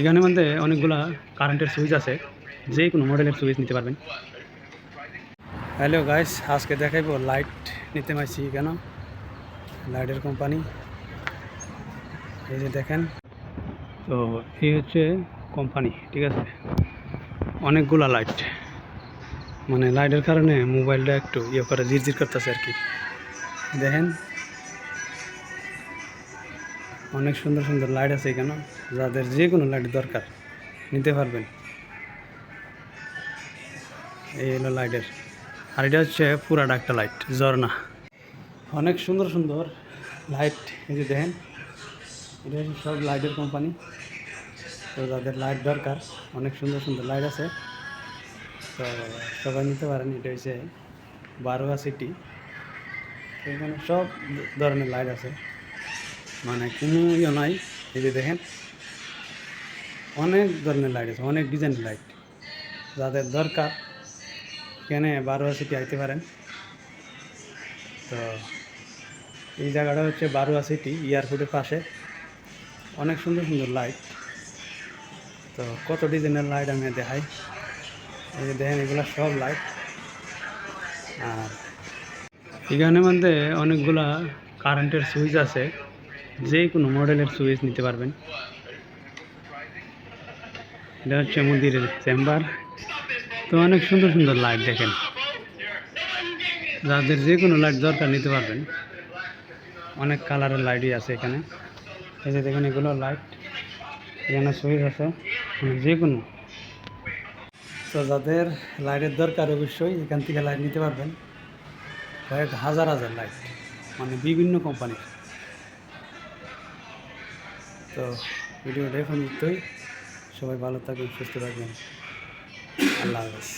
এখানের মধ্যে অনেকগুলা কারেন্টের সুইচ আছে। যে কোনো মডেলের সুইচ নিতে পারবেন। হ্যালো গাইস আজকে দেখাইবো লাইট নিতে পারছি কেন? লাইটের কোম্পানি এই যে দেখেন। তো এই হচ্ছে কোম্পানি ঠিক আছে? অনেকগুলা লাইট মানে লাইটের কারণে মোবাইলটা একটু ইয়ে করে জিরজির করতেছে আর কি। দেখেন। অনেক সুন্দর সুন্দর লাইট আছে এখানে, যাদের যে কোনো লাইট দরকার, নিতে পারবেন। এই হলো লাইটের আর এটা হচ্ছে পুরাটা একটা লাইট ঝর্ণা। অনেক সুন্দর সুন্দর লাইট এই যে দেখেন, এটা হচ্ছে সব লাইটের কোম্পানি তো যাদের লাইট দরকার, অনেক সুন্দর সুন্দর লাইট আছে। তো সবাই নিতে পারেন, এটা হচ্ছে বারোয়া সিটি এখানে সব ধরনের লাইট আছে। মানে কোনো ইয়ে নাই। এই যে দেখেন, অনেক ধরনের লাইট আছে, অনেক ডিজাইনের লাইট যাদের দরকার, এখানে বারোয়া সিটি আইতে পারেন। তো এই জায়গাটা হচ্ছে বারোয়া সিটি এয়ারপোর্টের পাশে। অনেক সুন্দর সুন্দর লাইট তো কত ডিজাইনের লাইট আমি দেখাই। এই যে দেখেন, এগুলো সব লাইট আর এখানের মধ্যে অনেকগুলা কারেন্টের সুইচ আছে। যে কোনো মডেলের সুইচ নিতে পারবেন। এটা হচ্ছে মন্দিরের চেম্বার। তো অনেক সুন্দর সুন্দর লাইট দেখেন। যাদের যে কোনো লাইট দরকার নিতে পারবেন। অনেক কালারের লাইটই আছে এখানে। এই যে দেখেন এগুলো লাইট। এখানে সুইচ আছে। মানে যে কোনো। তো যাদের লাইটের দরকার অবশ্যই এখান থেকে লাইট নিতে পারবেন। কয়েক হাজার হাজার লাইট। মানে বিভিন্ন কোম্পানির। তো ভিডিওটা এখন নিত্যই সবাই ভালো থাকবেন সুস্থ থাকবেন। আল্লাহ হাফেজ।